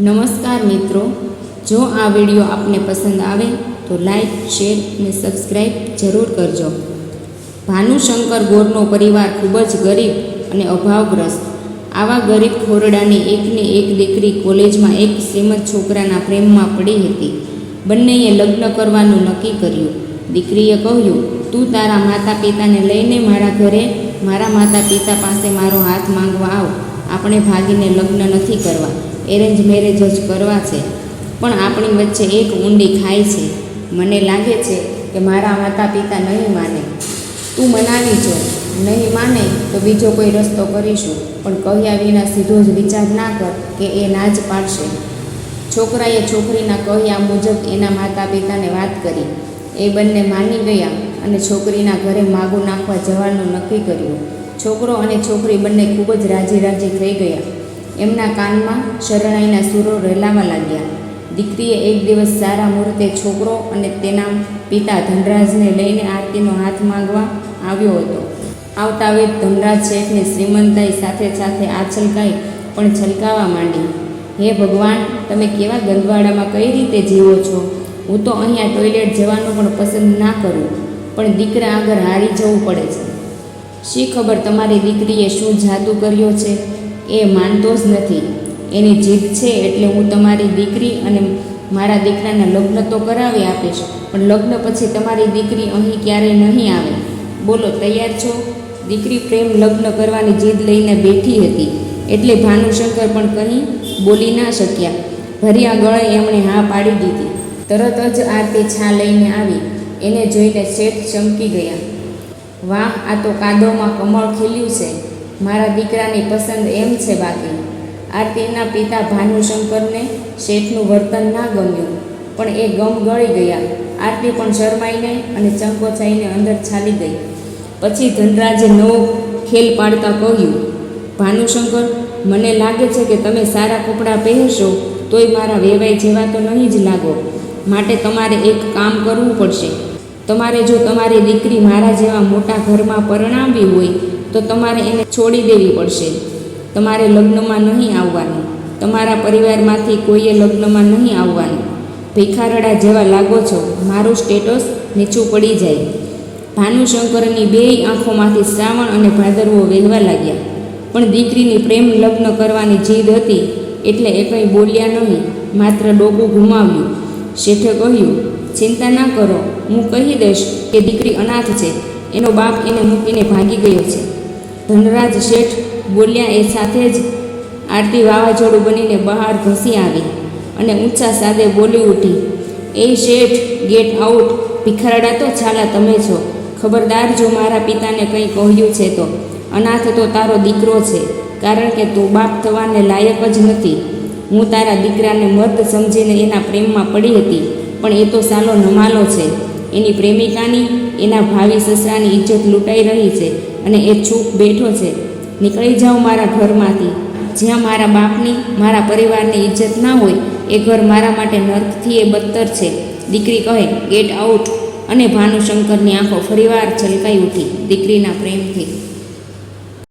નમસ્કાર મિત્રો. જો આ વીડિયો આપને પસંદ આવે તો લાઈક, શેર અને સબસ્ક્રાઈબ જરૂર કરજો. ભાનુશંકર ગોરનો પરિવાર ખૂબ જ ગરીબ અને અભાવગ્રસ્ત. આવા ગરીબ ખોરડાની એકને એક દીકરી કોલેજમાં એક શ્રીમંત છોકરાના પ્રેમમાં પડી હતી. બંનેએ લગ્ન કરવાનું નક્કી કર્યું. દીકરીએ કહ્યું, તું તારા માતા પિતાને લઈને મારા ઘરે, મારા માતા પિતા પાસે મારો હાથ માંગવા આવ. આપણે ભાગીને લગ્ન નથી કરવા. એરેન્જ મેરેજ જ કરવા છે. પણ આપણી વચ્ચે એક ઊંડી ખાય છે. મને લાગે છે કે મારા માતા પિતા નહીં માને. તું મનાવી જો. નહીં માને તો બીજો કોઈ રસ્તો કરીશું. પણ કહ્યા વિના સીધો જ વિચાર ના કર કે એ ના જ પાડશે. છોકરાએ છોકરીના કહ્યા મુજબ એના માતા પિતાને વાત કરી. એ બંને માની ગયા અને છોકરીના ઘરે માગું નાખવા જવાનું નક્કી કર્યું. છોકરો અને છોકરી બંને ખૂબ જ રાજી રાજી થઈ ગયા. એમના કાનમાં શરણાઈના સૂરો રેલાવા લાગ્યા. દીકરીએ એક દિવસ સારા મુહૂર્તે છોકરો અને તેના પિતા ધનરાજને લઈને આરતીનો હાથ માંગવા આવ્યો હતો. આવતા વેદ ધનરાજ શેઠને શ્રીમંતાઈ સાથે સાથે આ છલકાઈ પણ છલકાવા માંડી. હે ભગવાન, તમે કેવા ગંદવાડામાં કઈ રીતે જીવો છો? હું તો અહીંયા ટોયલેટ જવાનું પણ પસંદ ના કરું, પણ દીકરા આગળ હારી જવું પડે છે. શી ખબર તમારી દીકરીએ શું જાદુ કર્યો છે? એ માનતો જ નથી. એની જીદ છે એટલે હું તમારી દીકરી અને મારા દીકરાના લગ્ન તો કરાવી આપીશ, પણ લગ્ન પછી તમારી દીકરી અહીં ક્યારેય નહીં આવે. બોલો, તૈયાર છો? દીકરી પ્રેમ લગ્ન કરવાની જીદ લઈને બેઠી હતી. એટલે ભાનુશંકર પણ કંઈ બોલી ના શક્યા. ભર્યા ગળે એમણે હા પાડી દીધી. તરત જ આરતી છા લઈને આવી. એને જોઈને શેઠ ચમકી ગયા. વાહ, આ તો કાદવમાં કમળ ખીલ્યું છે. મારા દીકરાની પસંદ એમ છે બાકી. આરતીના પિતા ભાનુશંકરને શેઠનું વર્તન ના ગમ્યું, પણ એ ગમ ગળી ગયા. આરતી પણ શરમાઈને અને ચંકોચાઈને અંદર ચાલી ગઈ. પછી ધનરાજે નવો ખેલ પાડતા કહ્યું, ભાનુશંકર, મને લાગે છે કે તમે સારા કપડાં પહેરશો, તોય મારા વેવાઈ જેવા તો નહીં જ લાગો. માટે તમારે એક કામ કરવું પડશે. તમારે જો તમારી દીકરી મારા જેવા મોટા ઘરમાં પરણાવવી હોય તો તમારે એને છોડી દેવી પડશે. તમારે લગ્નમાં નહીં આવવાનું. તમારા પરિવારમાંથી કોઈએ લગ્નમાં નહીં આવવાનું. ભિખારડા જેવા લાગો છો. મારું સ્ટેટસ નીચું પડી જાય. ભાનુશંકરની બેય આંખોમાંથી શ્રાવણ અને ભાદરવો વહેવા લાગ્યા. પણ દીકરીની પ્રેમ લગ્ન કરવાની જીદ હતી એટલે એ કંઈ બોલ્યા નહીં. માત્ર ડોકું ગુમાવ્યું. શેઠે કહ્યું, ચિંતા ના કરો. હું કહી દઈશ કે દીકરી અનાથ છે. એનો બાપ એને મૂકીને ભાગી ગયો છે. ધનરાજ શેઠ બોલ્યા, એ સાથે જ આરતી વાવાઝોડું બનીને બહાર ઘસી આવી અને ઊંચા સાદે બોલી ઉઠી, એ શેઠ ગેટ આઉટ ભિખારડા તો છાલા તમે છો. ખબરદાર જો મારા પિતાને કંઈ કહ્યું છે તો. અનાથ તો તારો દીકરો છે, કારણ કે તું બાપ થવાને લાયક જ નથી. હું તારા દીકરાને મર્દ સમજીને એના પ્રેમમાં પડી હતી, પણ એ તો સાલો નમાલો છે. એની પ્રેમિકાની, એના ભાવિ સસરાની ઇજ્જત લૂંટાઈ રહી છે અને એ ચૂપ બેઠો છે. નીકળી જાઉં મારા ઘરમાંથી. જ્યાં મારા બાપની, મારા પરિવારની ઇજ્જત ના હોય, એ ઘર મારા માટે નર્કથી એ બદતર છે. દીકરી કહે ગેટ આઉટ અને ભાનુશંકરની આંખો ફરીવાર છલકાઈ ઉઠી દીકરીના પ્રેમથી.